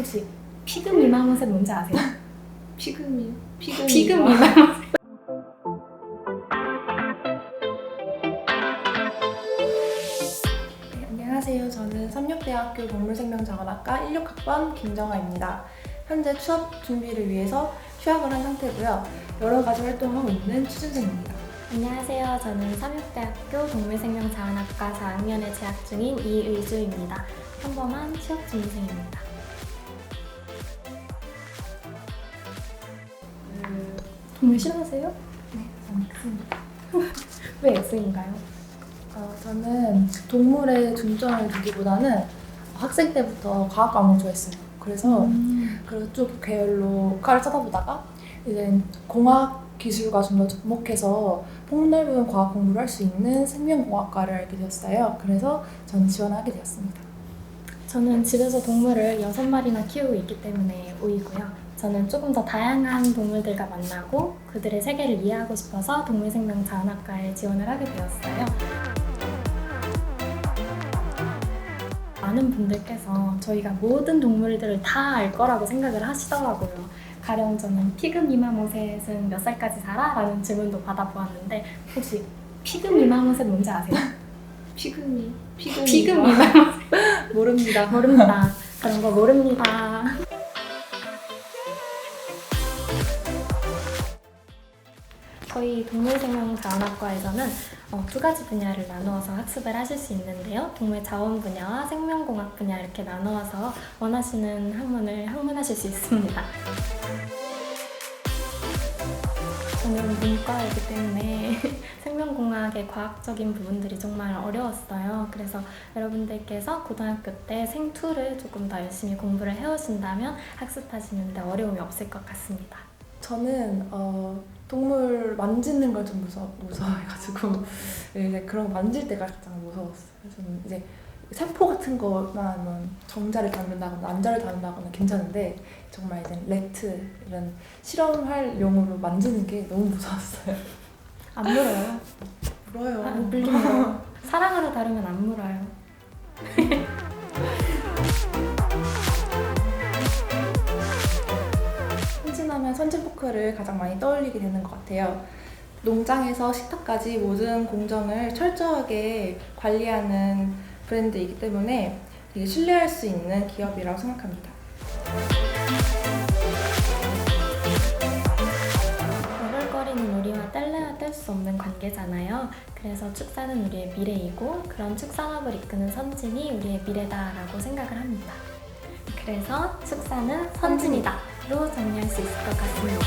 혹시 피그 미마모세 뭔지 아세요? 피그미 피그미 피그 미마모세 네, 안녕하세요. 저는 삼육대학교 동물생명자원학과 16학번 김정아입니다. 현재 취업 준비를 위해서 휴학을 한 상태고요. 여러 가지 활동을 하고 있는 취준생입니다. 안녕하세요. 저는 삼육대학교 동물생명자원학과 4학년에 재학 중인 이의주입니다. 평범한 취업 준비생입니다. 동물 싫어하세요? 네, 저는 X입니다. 왜 X인가요? 어, 저는 동물에 중점을 두기보다는 학생 때부터 과학 과목을 좋아했어요. 그래서 음. 그쪽 계열로 과를 찾아보다가 이제 공학 기술과 좀 더 접목해서 폭넓은 과학 공부를 할 수 있는 생명공학과를 알게 되었어요. 그래서 전 지원하게 되었습니다. 저는 집에서 동물을 여섯 마리나 키우고 있기 때문에 O이고요. 저는 조금 더 다양한 동물들과 만나고 그들의 세계를 이해하고 싶어서 동물생명자원학과에 지원을 하게 되었어요. 많은 분들께서 저희가 모든 동물들을 다 알 거라고 생각을 하시더라고요. 가령 저는 피그 미마모셋은 몇 살까지 살아? 라는 질문도 받아보았는데 혹시 피그 미마모셋 뭔지 아세요? 피그미 피그미 피그 미마모셋 모릅니다. 모릅니다. 그런 거 모릅니다. 저희 동물생명자원학과에서는 어, 두 가지 분야를 나누어서 학습을 하실 수 있는데요. 동물 자원 분야와 생명공학 분야 이렇게 나누어서 원하시는 학문을 학문하실 수 있습니다. 저는 문과이기 때문에 생명공학의 과학적인 부분들이 정말 어려웠어요. 그래서 여러분들께서 고등학교 때 생투를 조금 더 열심히 공부를 해오신다면 학습하시는데 어려움이 없을 것 같습니다. 저는 어, 동물 만지는 걸 좀 무서 무서워해가지고 이제 그런 거 만질 때가 가장 무서웠어요. 저는 이제 세포 같은 거나 뭐 정자를 다룬다거나 난자를 다룬다거나 괜찮은데 정말 이제 레트 이런 실험할 용으로 만지는 게 너무 무서웠어요. 안 물어요. 물어요. 아, 물리면 사랑으로 다루면 안 물어요. 선진포크를 가장 많이 떠올리게 되는 것 같아요. 농장에서 식탁까지 모든 공정을 철저하게 관리하는 브랜드이기 때문에 되게 신뢰할 수 있는 기업이라고 생각합니다. 너글거리는 우리와 뗄래야 뗄 수 없는 관계잖아요. 그래서 축사는 우리의 미래이고 그런 축산업을 이끄는 선진이 우리의 미래다라고 생각을 합니다. 그래서 축사는 선진이다로 정리할 수 있을 것 같습니다.